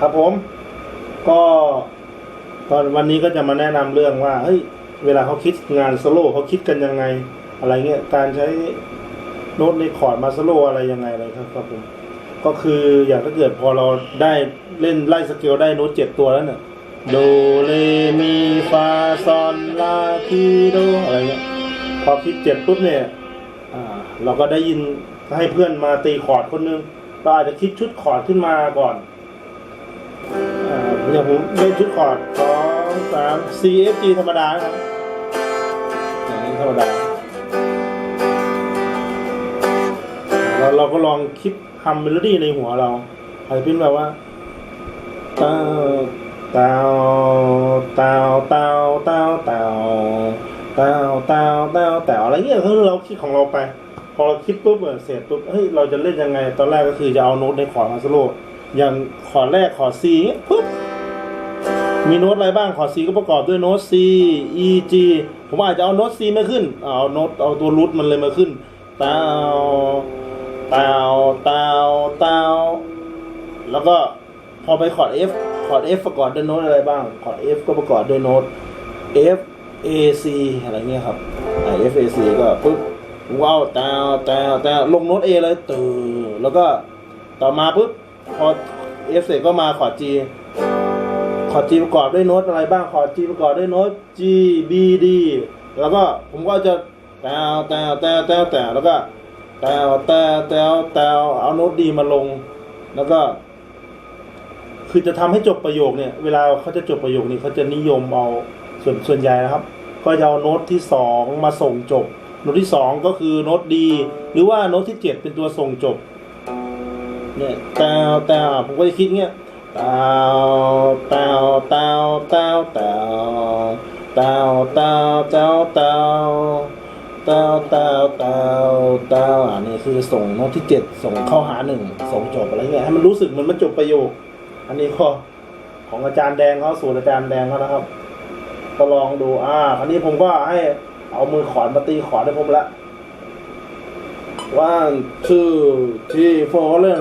ครับผม ก็ตอนวันนี้ก็จะมาแนะนำเรื่องว่าเฮ้ยเวลาเขาคิดงานโซโล่เขาคิดกันยังไง อะไรเงี้ยการใช้โน้ตในคอร์ดมาโซโลอะไรยังไงอะไรครับครับผมก็คืออย่างถ้าเกิดพอเราได้เล่นไล่สเกลได้โน้ตเจ็ดตัวแล้วเนี่ยโดเรมีฟาซอนลาทีโดอะไรเงี้ยพอคิดเจ็ดปุ๊บเนี่ยอ่าเราก็ได้ยินให้เพื่อนมาตีคอร์ดคนนึงเราอาจจะคิดชุดคอร์ดขึ้นมาก่อน อย่างผมเล่นชุดคอร์ดสองสาม C F G ธรรมดาครับอย่างนี้ธรรมดา เราเราก็ลองคิดทำเมโลดี้ในหัวเราอาจจะเป็นแบบว่าเต้าเต้าเต้าเต้าเต้าเต้าเต้าเต้าเต้าเต้าอะไรเงี้ยคือเราคิดของเราไป พอเราคิดปุ๊บเสร็จปุ๊บเฮ้ยเราจะเล่นยังไง ตอนแรกก็คือจะเอาโน้ตในคอร์ดมาสโลอย่างคอร์ดแรกคอร์ด C เงี้ยปุ๊บ มีโน้ตอะไรบ้าง คอร์ด C ก็ประกอบด้วยโน้ต C E G ผมอาจจะเอาโน้ต C ไม่ขึ้น เอาโน้ตเอาตัวรูทมันเลยมาขึ้นเตาเตาเตาเตาแล้วก็พอไปคอร์ด F คอร์ด F ประกอบด้วยโน้ตอะไรบ้าง คอร์ด F ก็ประกอบด้วยโน้ต F A C อะไรเงี้ยครับอ่า F A C ก็ปุ๊บว้าวแต่แต่แต่ลงโน้ต A เลยตื่แล้วก็ต่อมาปุ๊บพอ F เสร็จก็มาคอร์ด G คอร์ด G ประกอบด้วยโน้ตอะไรบ้างคอร์ด G ประกอบด้วยโน้ต G B D แล้วก็ผมก็จะแต่แต่แต่แต่แต่แล้วก็แต่แต่แต่แต่เอาโน้ตดีมาลง แล้วก็ คือจะทำให้จบประโยคเนี่ย เวลาเขาจะจบประโยคนี้เขาจะนิยมเอาส่วนส่วนใหญ่นะครับ ก็จะเอาโน้ตที่สองมาส่งจบ โน้ตที่สองก็คือโน้ตดี หรือว่าโน้ตที่เจ็ดเป็นตัวส่งจบเนี่ยแต่แต่ผมก็จะคิดเงี้ย เต่าเต่าเต่าเต่าเต่าเต่าเต่าเจ้าเต่าเต่าเต่าเต่าเต่าอันนี้คือส่งโน้ตที่เจ็ดส่งเข้าหาหนึ่งส่งจบอะไรเงี้ยให้มันรู้สึกเหมือนมันจบประโยค อันนี้ก็ของอาจารย์แดงเขาสูตรอาจารย์แดงเขานะครับก็ลองดูอ่าอันนี้ผมก็ให้เอามือขอนมาตีขอนให้ผมละ one two three four เรื่อ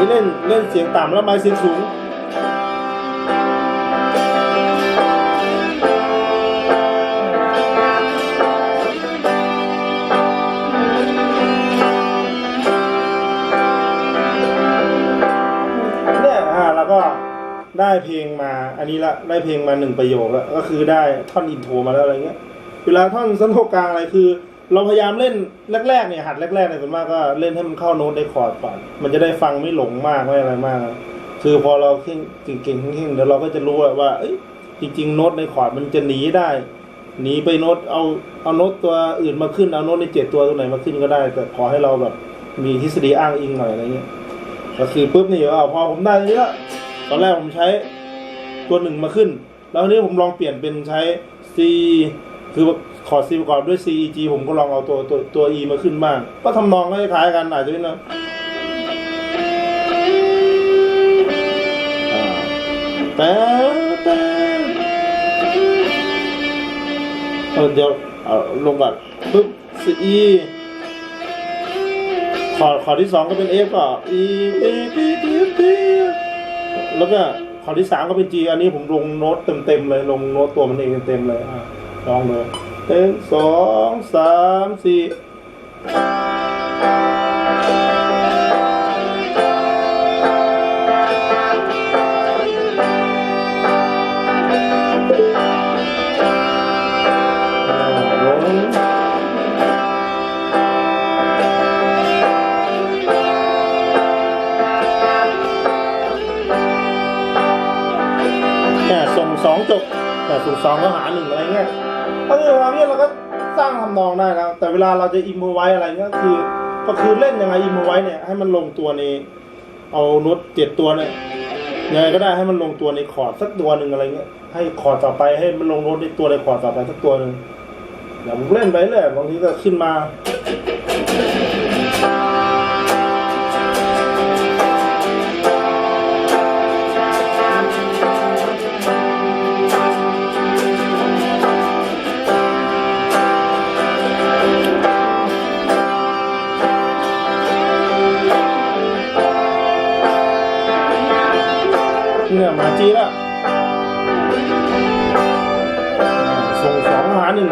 ี้เล่นเล่นเสียงต่ำแล้วไม้เสียงสูง เนี่ยอ่าแล้วก็ได้เพลงมาอันนี้ละได้เพลงมาหนึ่งประโยคแล้ว ก็คือได้ท่อนอินโทรมาแล้วอะไรเงี้ย เวลาท่อนสโลกลางอะไรคือ เราพยายามเล่นแรกๆเนี่ยหัดแรกๆเนี่ยส่วนมากก็เล่นให้มันเข้าโน้ตในคอร์ดก่อนมันจะได้ฟังไม่หลงมากไม่อะไรมาก คือพอเราเก่งเก่งๆเก่งๆเดี๋ยวเราก็จะรู้ว่าเอ้ยจริงๆโน้ตในคอร์ดมันจะหนีได้หนีไปโน้ตเอาเอาโน้ตตัวอื่นมาขึ้นเอาโน้ตในเจ็ดตัวตัวไหนมาขึ้นก็ได้ แต่ขอให้เราแบบมีทฤษฎีอ้างอิงหน่อยอะไรเงี้ยก็คือปุ๊บนี่อ่าพอผมได้นี้ล้วตอนแรกผมใช้ตัวหนึ่งมาขึ้น แล้วนี้ผมลองเปลี่ยนเป็นใช้ C คือ คอร์ด C ประกอบด้วย C E G ผมก็ลองเอาตัวตัวตัว E มาขึ้นบ้าง ก็ทำนองคล้ายๆกันอาจจะเป็นนะอ่าแต่แต่เออเดี๋ยวเอาลงก่อนปุ๊บ C E คอร์ดคอที่สองก็เป็น F ก็ E E B B B แล้วก็คอที่สามก็เป็น G อันนี้ผมลงโน้ตเต็มๆเลย ลงโน้ตตัวมันเองเต็มๆเลยอะลองดู หนึ่งสองสามสี่อ่าลงเนี่ยส่งสองจบแต่ส่งสองก็หาหนึ่งอะไรเงี้ย ถ้าเกิดเราเนี่ยเราก็สร้างทำนองได้แล้ว แต่เวลาเราจะอิมโพไว้อะไรเงี้ยคือก็คือเล่นยังไงอิมโพไว้เนี่ยให้มันลงตัวในเอาโน้ตเจ็ดตัวเนี่ยยังไงก็ได้ให้มันลงตัวในคอร์ดสักตัวหนึ่งอะไรเงี้ยให้คอร์ดต่อไปให้มันลงโน้ตในตัวในคอร์ดต่อไปสักตัวหนึ่งเดี๋ยวผมเล่นไปเรื่อยบางทีก็ขึ้นมา มาจีแล้วส่งสองหาหนึ่ง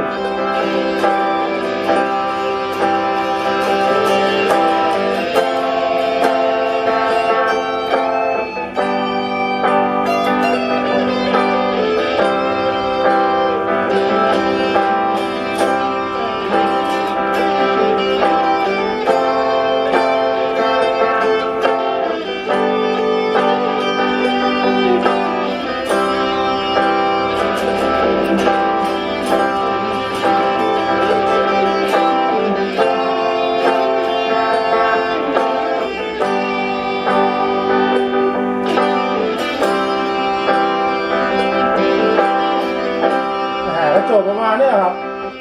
มาณเนี้ยครับ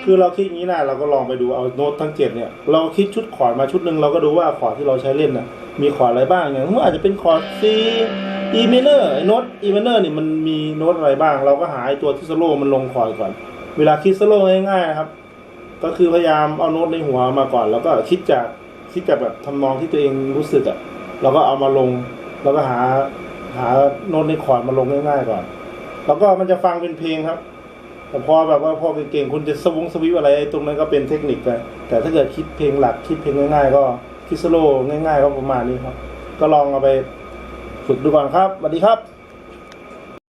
คือเราคิดอย่างนี้นะเราก็ลองไปดูเอาโน้ตทั้งเจ็ดเนี่ย เราคิดชุดคอดมาชุดหนึ่งเราก็ดูว่าคอดที่เราใช้เล่นน่ะ มีคอดอะไรบ้างอย่างเมื่อาจจะเป็นคอด C E minor ไอ้โน้ต E minor นี่มันมีโน้ตอะไรบ้าง เราก็หาไอตัวที่สโลมันลงคอร์ดก่อน เวลาคิดสโลง่ายๆนะครับ ก็คือพยายามเอาโน้ตในหัวมาก่อน แล้วก็คิดจากคิดจากแบบทำนองที่ตัวเองรู้สึกอะ่ะเราก็เอามาลง แล้วก็หาหาโน้ตในคอร์ดมาลงง่ายๆก่อน แล้วก็มันจะฟังเป็นเพลงครับ แต่พอแบบว่าพอเก่งๆคุณจะสวงสวิปอะไรตรงนั้นก็เป็นเทคนิคไปแต่ถ้าเกิดคิดเพลงหลักคิดเพลงง่าย ๆ ก็คิดสโล่ง่ายๆก็ประมาณนี้ครับ ก็ลองเอาไปฝึกดูก่อนครับสวัสดีครับ